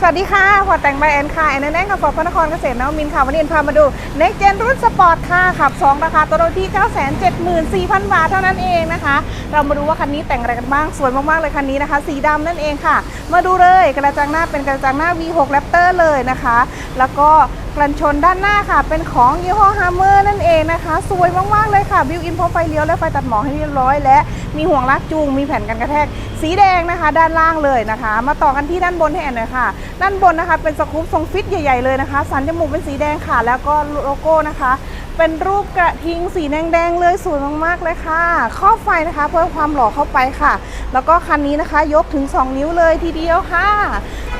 สวัสดีค่ะขอแต่งใบแอนค่ะแอนแน่กับฟอร์พระนครเกษตรนวมินค่ะ วันนี้นพามาดู Next Gen รุ่นสปอร์ตค่ะขับ 2 ราคาตัวที่ 974,000 บาทเท่านั้นเองนะคะ เรามาดูว่าคันนี้แต่งอะไรกันบ้าง สวยมาก ๆ เลยคันนี้นะคะ สีดำนั่นเองค่ะ มาดูเลยกระจังหน้าเป็นกระจังหน้า V6 Raptor เลยนะคะ แล้วก็ กันชนด้านหน้าค่ะ เป็นของยี่ห้อ Hammer นั่นเองนะคะ สวยมากๆเลยค่ะ บิวอินพร้อมไฟเลี้ยวและไฟตัดหมอกให้เรียบร้อย และมีห่วงลากจูง มีแผ่นกันกระแทก สีแดงนะคะ ด้านล่างเลยนะคะ มาต่อกันที่ด้านบนให้แอนหน่อยค่ะ ด้านบนนะคะเป็นสกู๊ปทรงฟิตใหญ่ๆเลยนะคะ สันจมูกเป็นสีแดงค่ะ แล้วก็โลโก้นะคะเป็นรูปกระทิงสีแดงๆเลยสวยมากๆเลยค่ะครอบไฟนะคะ เพิ่มความหล่อเข้าไปค่ะ แล้วก็คันนี้นะคะ ยกถึง 2 นิ้วเลยทีเดียวค่ะ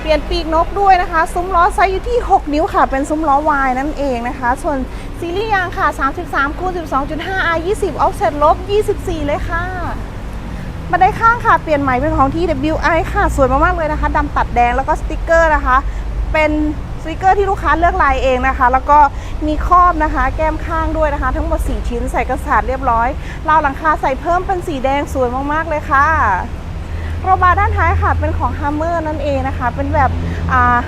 ปลี่ยนปีกนกด้วยนะคะ ซุ้มล้อไซส์อยู่ที่ 6 นิ้วค่ะ เป็นซุ้มล้อวายนั่นเองนะคะ ส่วนซีรีส์ยางค่ะ 33คูณ12.5 R 20 offset ลบ 24 เลยค่ะบันไดข้างค่ะ เปลี่ยนใหม่เป็นของ TWI ค่ะ สวยมาก ๆ เลยนะคะดำตัดแดงแล้วก็สติกเกอร์นะคะ เป็นสติกเกอร์ที่ลูกค้าเลือกลายเองนะคะ แล้วก็มีครอบนะคะ แก้มข้างด้วยนะคะ ทั้งหมด 4 ชิ้นใส่กระสาดเรียบร้อยราวหลังคาใส่เพิ่มเป็นสีแดงสวยมาก ๆ เลยค่ะ โรบาร์ด้านท้ายค่ะเป็นของ Hammer นั่นเองนะคะ เป็นแบบ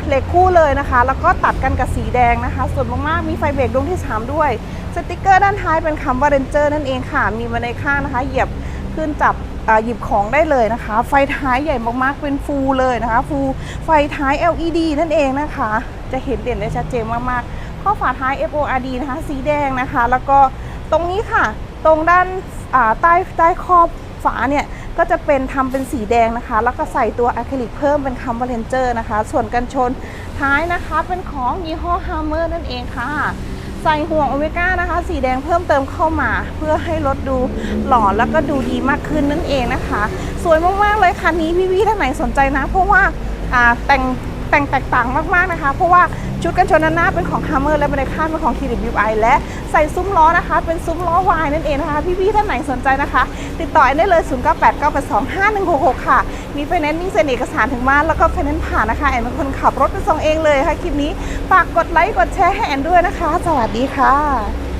เหล็กคู่เลยนะคะ แล้วก็ตัดกันกับสีแดงนะคะสวยมากๆมีไฟเบรกดวงที่ 3 ด้วย สติกเกอร์ด้านท้ายเป็นคำว่า Ranger นั่นเองค่ะ มีบันข้างนะคะ เหยียบขึ้นจับอ่าหยิบของได้เลยนะคะ ไฟท้ายใหญ่มากๆเป็นฟูลเลยนะคะ ฟูลไฟท้าย LED นั่นเองนะคะ จะเห็นเด่นได้ชัดเจนมากๆข้อฝาท้าย FORD นะคะ สีแดงนะคะ แล้วก็ตรงนี้ค่ะ ตรงด้านอ่าใต้ใต้ขอบฝาเนี่ย ก็จะเป็นทำเป็นสีแดงนะคะ แล้วก็ใส่ตัวอะคริลิกเพิ่มเป็นคัมเบอร์เลนเจอร์นะคะ ส่วนกันชนท้ายนะคะเป็นของยี่ห้อฮาร์เมอร์นั่นเองค่ะ ใส่ห่วงโอเมก้านะคะ สีแดงเพิ่มเติมเข้ามา เพื่อให้รถดูหล่อแล้วก็ดูดีมากขึ้นนั่นเองนะคะ สวยมากๆเลยคันนี้พี่ๆท่านไหนสนใจนะ เพราะว่าแต่ง แต่งแตกต่างมากๆนะคะ เพราะว่าชุดกันชนหน้าเป็นของ Hammer และบันไดข้างเป็นของ TWI และใส่ซุ้มล้อนะคะ เป็นซุ้มล้อวายนั่นเองนะคะ พี่ๆท่านไหนสนใจนะคะ ติดต่อแอนได้เลย 0 9 8 9 8 2 5 1 6 6 ค่ะ มีไฟแนนซ์มีเซ็นเอกสารถึงบ้านแล้วก็ไฟแนนซ์ผ่านนะคะแอนเป็นคนขับรถไปส่งเองเลยค่ะคลิปนี้ฝากกดไลค์กดแชร์ให้แอนด้วยนะคะ สวัสดีค่ะ